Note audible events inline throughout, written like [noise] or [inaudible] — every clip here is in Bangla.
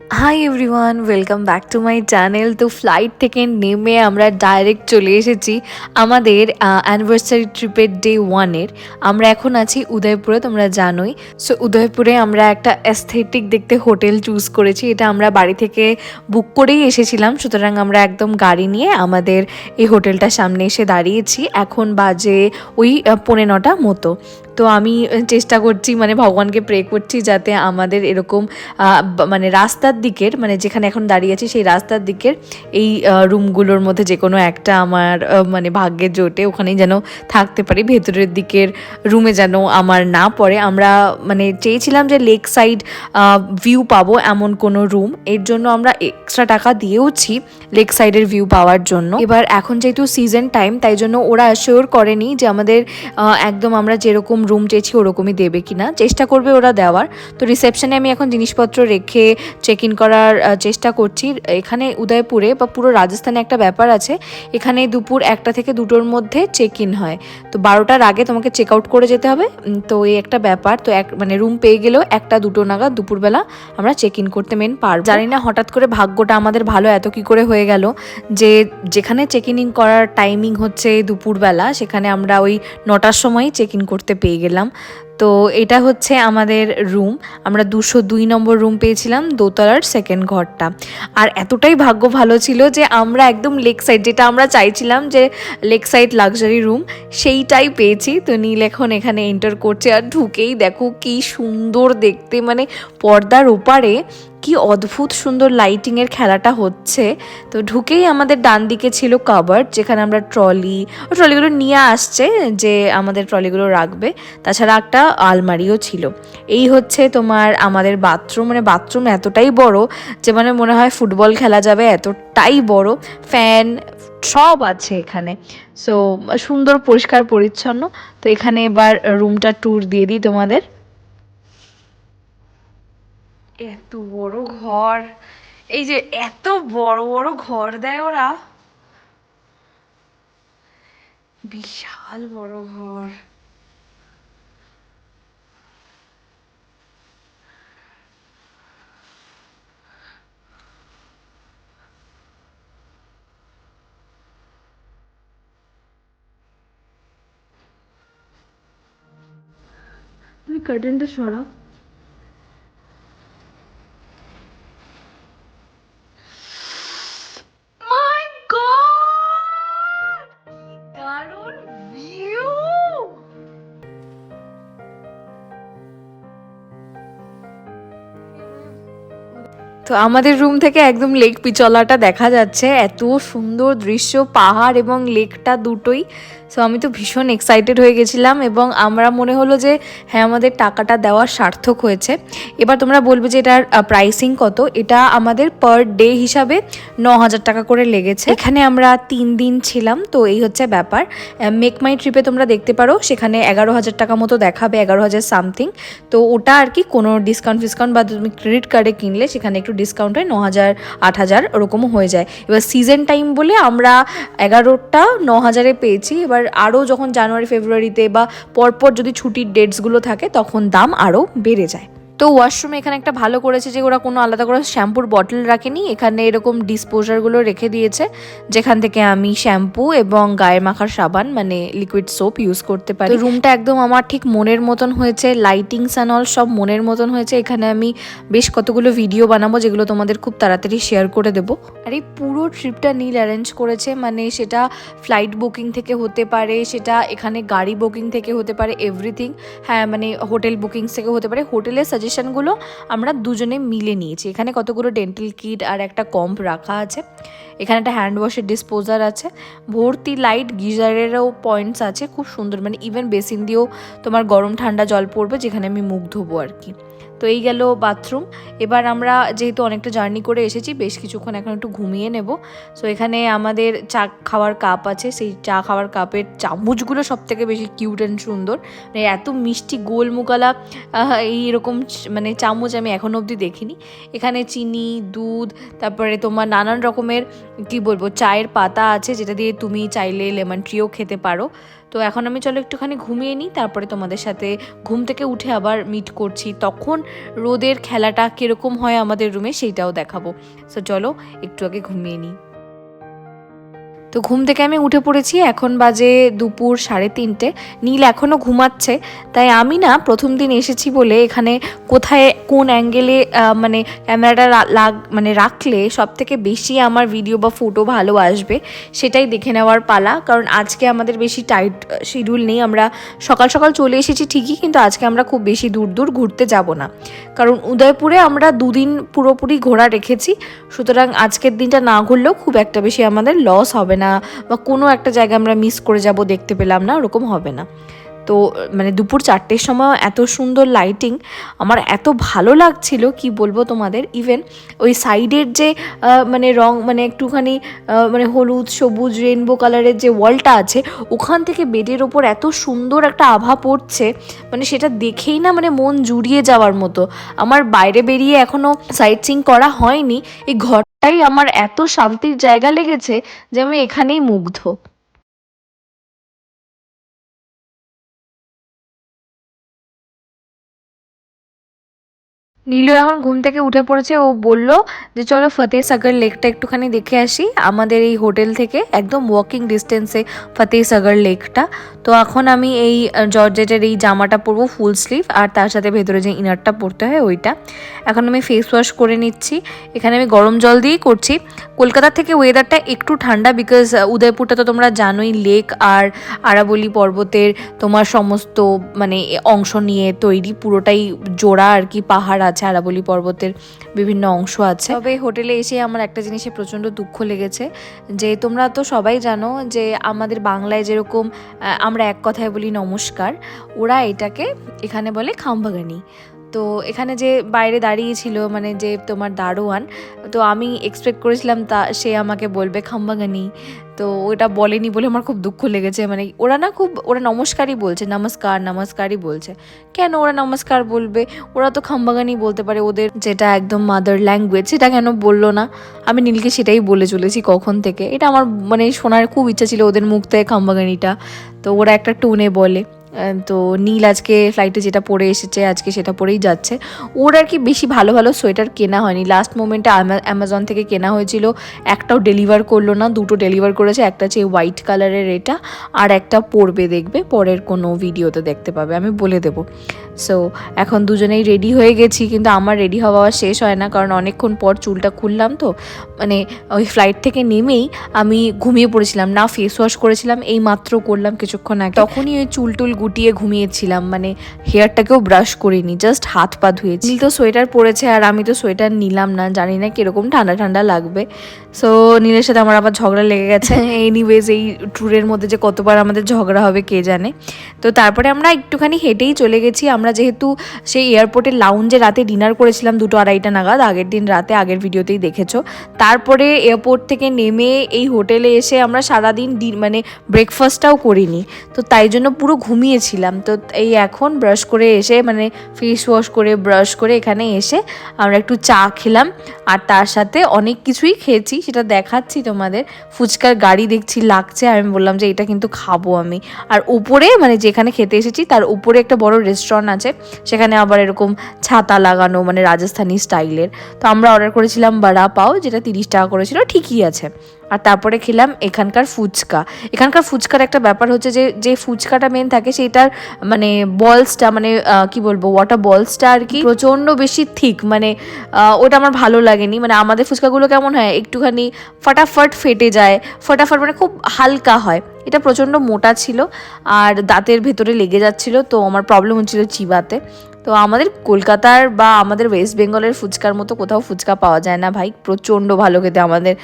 Hi everyone welcome back to my channel তো ফ্লাইট থেকে নেমে আমরা ডাইরেক্ট চলে এসেছি আমাদের অ্যানিভার্সারি ট্রিপের ডে ওয়ানের আমরা এখন আছি উদয়পুরে, তোমরা জানোই। সো উদয়পুরে আমরা একটা অ্যাস্থেটিক দেখতে হোটেল চুজ করেছি। এটা আমরা বাড়ি থেকে বুক করেই এসেছিলাম। সুতরাং আমরা একদম গাড়ি নিয়ে আমাদের এই হোটেলটার সামনে এসে দাঁড়িয়েছি। এখন বাজে ওই পৌনে নটা মতো। তো আমি চেষ্টা করছি মানে ভগবানকে প্রে করছি যাতে আমাদের এরকম মানে মানে রাস্তার দিকের মানে যেখানে এখন দাঁড়িয়ে আছি সেই রাস্তার দিকের, এই রুমগুলোর মধ্যে যে কোনো একটা আমার মানে ভাগ্যের জোটে ওখানেই যেন থাকতে পারি। ভেতরের দিকের রুমে যেন আমার না পড়ে। আমরা মানে চেয়েছিলাম যে লেক সাইড ভিউ পাবো এমন কোনো রুম। এর জন্য আমরা এক্সট্রা টাকা দিয়েওছি লেক সাইডের ভিউ পাওয়ার জন্য। এবার এখন যেহেতু সিজন টাইম, তাই জন্য ওরা অ্যাসিওর করেনি যে আমাদের একদম আমরা যেরকম রুম চেয়েছি ওরকমই দেবে কিনা। চেষ্টা করবে ওরা দেওয়ার। তো রিসেপশনে আমি এখন জিনিসপত্র রেখে চেক ইন করার চেষ্টা করছি। এখানে উদয়পুরে বা পুরো রাজস্থানে একটা ব্যাপার আছে, এখানে দুপুর একটা থেকে দুটোর মধ্যে চেক ইন হয়। তো বারোটার আগে তোমাকে চেক আউট করে যেতে হবে। তো এই একটা ব্যাপার, তো এক মানে রুম পেয়ে গেলেও একটা, দুটো নাগাদ দুপুরবেলা আমরা চেক ইন করতে মেন পার জানি না হঠাৎ করে ভাগ্যটা আমাদের ভালো এত কি করে হয়ে গেল। যে, যেখানে চেক ইন করার টাইমিং হচ্ছে দুপুরবেলা, সেখানে আমরা ওই নটার সময় চেক ইন করতে পেয়ে গেলাম। তো এটা হচ্ছে আমাদের রুম আমরা দুশো দুই নম্বর রুম পেয়েছিলাম, দোতলার সেকেন্ড ঘরটা। আর এতটাই ভাগ্য ভালো ছিল যে আমরা একদম লেক সাইড যেটা আমরা চাইছিলাম যে লেক সাইড লাক্সারি রুম সেইটাই পেয়েছি। তো নীল এখন এখানে এন্টার করছে আর ঢুকেই দেখো কি সুন্দর দেখতে মানে পর্দার ওপারে কি অদ্ভুত সুন্দর লাইটিংয়ের খেলাটা হচ্ছে। তো ঢুকেই আমাদের ডান দিকে ছিল কাবার্ড যেখানে আমরা ট্রলি ট্রলিগুলো নিয়ে আসছে যে আমাদের ট্রলিগুলো রাখবে। তাছাড়া একটা আলমারিও ছিল। এই হচ্ছে তোমার আমাদের বাথরুম মানে বাথরুম এতটাই বড় যে মানে মনে হয় ফুটবল খেলা যাবে এতটাই বড়। ফ্যান সব আছে এখানে। সো সুন্দর, পরিষ্কার, পরিচ্ছন্ন। তো এখানে এবার রুমটা ট্যুর দিয়ে দিই তোমাদের। এত বড় ঘর। এই যে এত বড় বড় ঘর দেয় ওরা। বিশাল বড় ঘর। তুমি কার্টেনটা সরাও। তো আমাদের রুম থেকে একদম লেক পিচলাটা দেখা যাচ্ছে। এত সুন্দর দৃশ্য, পাহাড় এবং লেকটা দুটোই। সো আমি তো ভীষণ এক্সাইটেড হয়ে গেছিলাম এবং আমরা মনে হলো যে হ্যাঁ আমাদের টাকাটা দেওয়া সার্থক হয়েছে। এবার তোমরা বলবে যে, এটার প্রাইসিং কত? এটা আমাদের পার ডে হিসাবে ন হাজার টাকা করে লেগেছে। এখানে আমরা তিন দিন ছিলাম, তো এই হচ্ছে ব্যাপার। মেক মাই ট্রিপে তোমরা দেখতে পারো, সেখানে এগারো হাজার টাকা মতো দেখাবে, এগারো হাজার সামথিং তো ওটা আর কি কোনো ডিসকাউন্ট ফিসকাউন্ট বা তুমি ক্রেডিট কার্ডে কিনলে, সেখানে একটু ডিসকাউন্ট হয় ন হাজার আট হাজার ওরকমও হয়ে যায়। এবার সিজন টাইম বলে আমরা এগারোটা ন হাজারে পেয়েছি। এবার আরও যখন জানুয়ারি, ফেব্রুয়ারিতে বা পরপর যদি ছুটির ডেটসগুলো থাকে, তখন দাম আরও বেড়ে যায়। তো ওয়াশরুমে এখানে একটা ভালো করেছে যে ওরা কোনো আলাদা করে শ্যাম্পুর বটল রাখেনি। এখানে এরকম ডিসপোজারগুলো রেখে দিয়েছে, যেখান থেকে আমি শ্যাম্পু এবং গায়ে মাখার সাবান মানে লিকুইড সোপ ইউজ করতে পারি। রুমটা একদম আমার ঠিক মনের মতন হয়েছে লাইটিংস অ্যান্ড অল সব মনের মতন হয়েছে। এখানে আমি বেশ কতগুলো ভিডিও বানাবো, যেগুলো তোমাদের খুব তাড়াতাড়ি শেয়ার করে দেবো। আর এই পুরো ট্রিপটা নীল অ্যারেঞ্জ করেছে মানে সেটা ফ্লাইট বুকিং থেকে হতে পারে, সেটা এখানে গাড়ি বুকিং থেকে হতে পারে এভরিথিং হ্যাঁ মানে হোটেল বুকিংস থেকে হতে পারে। হোটেলে হোটেলের সাজেশনগুলো আমরা দুজনে মিলে নিয়েছি। এখানে কতগুলো ডেন্টাল কিট আর একটা কম্প রাখা আছে। এখানে একটা হ্যান্ড ওয়াশের ডিসপোজার আছে। ভর্তি লাইট গিজারেরও পয়েন্টস আছে। খুব সুন্দর মানে ইভেন বেসিন দিয়েও তোমার গরম ঠান্ডা জল পড়বে, যেখানে আমি মুখ ধোবো আর কি। তো এই গেল বাথরুম। এবার আমরা যেহেতু অনেকটা জার্নি করে এসেছি, বেশ কিছুক্ষণ এখন একটু ঘুমিয়ে নেব। সো এখানে আমাদের চা খাওয়ার কাপ আছে। সেই চা খাওয়ার কাপের চামচগুলো সব থেকে বেশি কিউট অ্যান্ড সুন্দর। মানে এত মিষ্টি গোল মুকালা এইরকম মানে চামচ আমি এখনও অবধি দেখিনি। এখানে চিনি, দুধ, তারপরে তোমার নানান রকমের, কি বলব, চায়ের পাতা আছে, যেটা দিয়ে তুমি চাইলে লেমন ট্রিও খেতে পারো। তো এখন আমি চলো একটুখানি ঘুমিয়ে নিই, তারপরে তোমাদের সাথে ঘুম থেকে উঠে আবার মিট করছি। তখন রোদের খেলাটা কীরকম হয় আমাদের রুমে সেইটাও দেখাবো। সো চলো একটু আগে ঘুমিয়ে নিই। তো ঘুম থেকে আমি উঠে পড়েছি, এখন বাজে দুপুর সাড়ে তিনটে। নীল এখনও ঘুমাচ্ছে, তাই আমি না প্রথম দিন এসেছি বলে এখানে কোথায় কোন অ্যাঙ্গেলে মানে ক্যামেরাটা লাগ মানে রাখলে সব থেকে বেশি আমার ভিডিও বা ফটো ভালো আসবে, সেটাই দেখে নেওয়ার পালা। কারণ আজকে আমাদের বেশি টাইট শিডিউল নেই, আমরা সকাল সকাল চলে এসেছি ঠিকই, কিন্তু আজকে আমরা খুব বেশি দূর দূর ঘুরতে যাব না। কারণ উদয়পুরে আমরা দুদিন পুরোপুরি ঘোরা রেখেছি, সুতরাং আজকের দিনটা না ঘুরলেও খুব একটা বেশি আমাদের লস হবে না, বা কোনো একটা জায়গা আমরা মিস করে যাব, দেখতে পেলাম না, ওরকম হবে না। তো মানে দুপুর চারটের সময় এত সুন্দর লাইটিং আমার এত ভালো লাগছিল, কি বলব তোমাদের? ইভেন ওই সাইডের যে মানে রং মানে একটুখানি মানে হলুদ, সবুজ রেনবো কালারের যে ওয়ালটা আছে, ওখান থেকে বেডের ওপর এত সুন্দর একটা আভা পড়ছে মানে সেটা দেখেই না মানে মন জুড়িয়ে যাওয়ার মতো। আমার বাইরে বেরিয়ে এখনও সাইট সিং করা হয়নি, এই ঘরটাই আমার এত শান্তির জায়গা লেগেছে যে আমি এখানেই মুগ্ধ। নীলু এখন ঘুম থেকে উঠে পড়েছে। ও বলল যে, চলো ফতেহ সাগর লেকটা একটুখানি দেখে আসি। আমাদের এই হোটেল থেকে একদম ওয়াকিং ডিস্টেন্সে ফতেহ সাগর লেকটা। তো এখন আমি এই জর্জেটের এই জামাটা পরবো ফুল স্লিভ আর তার সাথে ভেতরে যে ইনারটা পরতে হয় ওইটা। এখন আমি ফেস ওয়াশ করে নিচ্ছি। এখানে আমি গরম জল দিয়েই করছি। কলকাতা থেকে ওয়েদারটা একটু ঠান্ডা বিকজ উদয়পুরটা তো তোমরা জানোই লেক আর আরাবলি পর্বতের তোমার সমস্ত মানে অংশ নিয়ে তৈরি। পুরোটাই জোড়া আর কি পাহাড় আছে, আরাবলি পর্বতের বিভিন্ন অংশ আছে। তবে হোটেলে এসে আমার একটা জিনিসে প্রচণ্ড দুঃখ লেগেছে, যে তোমরা তো সবাই জানো যে আমাদের বাংলায় যেরকম আমরা এক কথায় বলি নমস্কার, ওরা এটাকে এখানে বলে খাম্বাগানি। তো এখানে যে বাইরে দাঁড়িয়েছিল মানে যে তোমার দারোয়ান, তো আমি এক্সপেক্ট করেছিলাম তা, সে আমাকে বলবে খাম্বাগানি। তো ওটা বলেনি বলে আমার খুব দুঃখ লেগেছে। মানে ওরা না খুব, ওরা নমস্কারই বলছে, নমস্কার, নমস্কারই বলছে। কেন ওরা নমস্কার বলবে? ওরা তো খাম্বাগানি বলতে পারে, ওদের যেটা একদম মাদার ল্যাঙ্গুয়েজ সেটা কেন বলল না? আমি নীলকে সেটাই বলে চলেছি কখন থেকে। এটা আমার মানে শোনার খুব ইচ্ছা ছিল ওদের মুখ থেকে খাম্বাগানিটা। তো ওরা একটা টোনে বলে। তো নীল আজকে ফ্লাইটে যেটা পরে এসেছে, আজকে সেটা পরেই যাচ্ছে। ওর আর কি বেশি ভালো ভালো সোয়েটার কেনা হয়নি। লাস্ট মোমেন্টে অ্যামাজন থেকে কেনা হয়েছিল। একটাও ডেলিভার করল না, দুটো ডেলিভার করেছে, একটা হচ্ছে হোয়াইট কালারের এটা, আর একটা পরবে দেখবে, পরের কোনো ভিডিওতে দেখতে পাবে, আমি বলে দেবো। সো এখন দুজনেই রেডি হয়ে গেছি, কিন্তু আমার রেডি হওয়া শেষ হয় না, কারণ অনেকক্ষণ পর চুলটা খুললাম তো। মানে ওই ফ্লাইট থেকে নেমেই আমি ঘুমিয়ে পড়েছিলাম, না ফেস ওয়াশ করেছিলাম, এই মাত্র করলাম কিছুক্ষণ আগে। তখনই ওই চুল টুল গুটিয়ে ঘুমিয়েছিলাম মানে হেয়ারটাকেও ব্রাশ করিনি জাস্ট হাত পা ধুয়েছি। তো সোয়েটার পরেছে আর আমি তো সোয়েটার নিলাম না, জানি না কীরকম ঠান্ডা ঠান্ডা লাগবে। সো নীলের সাথে আমার আবার ঝগড়া লেগে গেছে। [laughs] এনিওয়েজ এই ট্যুরের মধ্যে যে কতবার আমাদের ঝগড়া হবে, কে জানে? তো তারপরে আমরা একটুখানি হেঁটেই চলে গেছি। আমরা যেহেতু সেই এয়ারপোর্টের লাউঞ্জে রাতে ডিনার করেছিলাম দুটো আড়াইটা নাগাদ, আগের দিন রাতে, আগের ভিডিওতেই দেখেছ। তারপরে এয়ারপোর্ট থেকে নেমে এই হোটেলে এসে আমরা সারাদিন মানে ব্রেকফাস্টটাও করিনি। তো তাই জন্য পুরো ঘুমিয়েছিলাম। তো এই এখন ব্রাশ করে এসে মানে ফেস ওয়াশ করে ব্রাশ করে এখানে এসে আমরা একটু চা খেলাম। আর তার সাথে অনেক কিছুই খেয়েছি। সেটা দেখাচ্ছি তোমাদের। ফুচকার গাড়ি দেখছি, লাগছে। আমি বললাম যে এটা কিন্তু খাব আমি। আর উপরে মানে যেখানে খেতে এসেছি, তার উপরে একটা বড় রেস্টুরেন্ট আছে। সেখানে আবার এরকম ছাতা লাগানো মানে রাজস্থানি স্টাইলের তো আমরা অর্ডার করেছিলাম বড়া পাও যেটা তিরিশ টাকা করেছিল, ঠিকই আছে। আর তারপরে খেলাম এখানকার ফুচকা। এখানকার ফুচকার একটা ব্যাপার হচ্ছে যে যে ফুচকাটা মেন থাকে সেটার মানে বলসটা মানে কি বলব ওয়াটার বলসটা আর কি প্রচণ্ড বেশি থিক মানে ওটা আমার ভালো লাগেনি। মানে আমাদের ফুচকাগুলো কেমন হয়, একটুখানি ফটাফট ফেটে যায়, ফটাফট মানে খুব হালকা হয়। এটা প্রচণ্ড মোটা ছিল, আর দাঁতের ভেতরে লেগে যাচ্ছিল, তো আমার প্রবলেম হচ্ছিল চিবাতে। তো আমাদের কলকাতার বা আমাদের ওয়েস্ট বেঙ্গলের ফুচকার মতো কোথাও ফুচকা পাওয়া যায় না ভাই। প্রচণ্ড ভালো খেতে আমাদের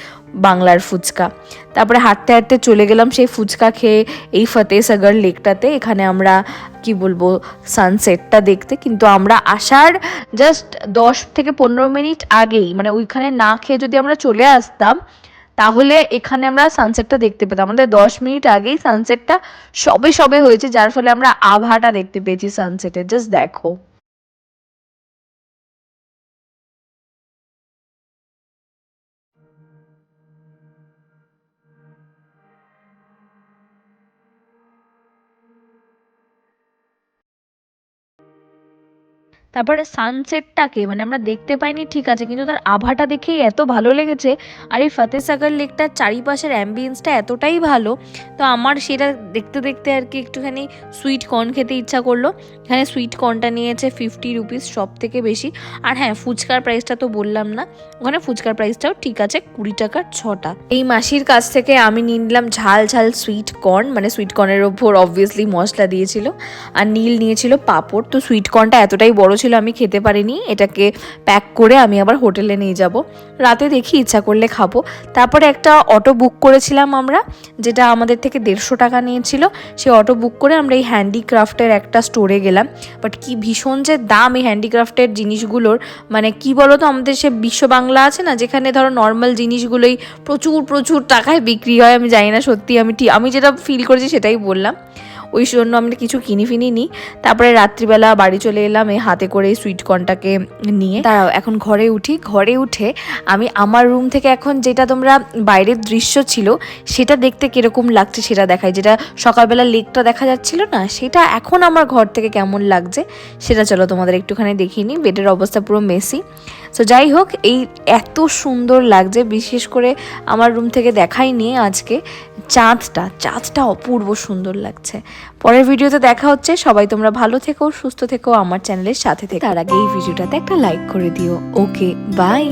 বাংলার ফুচকা। তারপরে হাঁটতে হাঁটতে চলে গেলাম সেই ফুচকা খেয়ে এই ফতেহসাগর লেকটাতে এখানে আমরা, কি বলব সানসেটটা দেখতে। কিন্তু আমরা আসার জাস্ট দশ থেকে পনেরো মিনিট আগেই মানে ওইখানে না খেয়ে যদি আমরা চলে আসতাম, তাহলে এখানে আমরা সানসেটটা দেখতে পেতাম। আমাদের দশ মিনিট আগেই সানসেটটা সবে সবে হয়েছে, যার ফলে আমরা আভাটা দেখতে পেয়েছি সানসেটের জাস্ট দেখো। তারপরে সানসেটটাকে মানে আমরা দেখতে পাইনি, ঠিক আছে, কিন্তু তার আভাটা দেখেই এত ভালো লেগেছে। আর এই ফতেসাগর লেকটার চারিপাশের অ্যাম্বিয়েন্সটা এতটাই ভালো, তো আমার সেটা দেখতে দেখতে আর কি একটুখানি সুইট কর্ন খেতে ইচ্ছা করল। এখানে সুইট কর্নটা নিয়েছে ফিফটি রুপিস সব থেকে বেশি। আর হ্যাঁ ফুচকার প্রাইসটা তো বললাম না, ওখানে ফুচকার প্রাইসটাও ঠিক আছে, কুড়ি টাকার ছটা। এই মাসির কাছ থেকে আমি নিলাম ঝাল ঝাল সুইট কর্ন মানে সুইট কর্নের ওপর অবভিয়াসলি মশলা দিয়েছিল, আর নীল নিয়েছিল পাঁপড়। তো সুইট কর্নটা এতটাই বড় ছিল আমি খেতে পারিনি, এটাকে প্যাক করে আমি আবার হোটেলে নিয়ে যাব। রাতে দেখি ইচ্ছা করলে খাব। তারপরে একটা অটো বুক করেছিলাম আমরা, যেটা আমাদের থেকে দেড়শো টাকা নিয়েছিল। সেই অটো বুক করে আমরা এই হ্যান্ডিক্রাফটের একটা স্টোরে গেলাম। বাট কি ভীষণ যে দাম এই হ্যান্ডিক্রাফটের জিনিসগুলোর। মানে কি বলো তো আমাদের সে বিশ্ব বাংলা আছে না, যেখানে ধরো নর্মাল জিনিসগুলোই প্রচুর প্রচুর টাকায় বিক্রি হয়, আমি জানি না সত্যি আমি আমি যেটা ফিল করেছি সেটাই বললাম। ওই জন্য আমরা কিছু কিনি ফিনি নিই তারপরে রাত্রিবেলা বাড়ি চলে এলাম, এই হাতে করে সুইট কর্নটাকে নিয়ে। দাঁড়াও, এখন ঘরে উঠি। ঘরে উঠে আমি আমার রুম থেকে এখন যেটা তোমরা বাইরের দৃশ্য ছিল, সেটা দেখতে কীরকম লাগছে সেটা দেখাই। যেটা সকালবেলা লেকটা দেখা যাচ্ছিল না, সেটা এখন আমার ঘর থেকে কেমন লাগছে, সেটা চলো তোমাদের একটুখানি দেখিনি বেডের অবস্থা পুরো মেসি সো যাই হোক, এই এত সুন্দর লাগছে, বিশেষ করে আমার রুম থেকে দেখাই নিয়ে আজকে। চাঁদটা চাঁদটা অপূর্ব সুন্দর লাগছে। পরের ভিডিওতে দেখা হচ্ছে। সবাই তোমরা ভালো থেকো, সুস্থ থেকো, আমার চ্যানেলের সাথে থেকে। তার আগে এই ভিডিওটাতে একটা লাইক করে দিও। Okay bye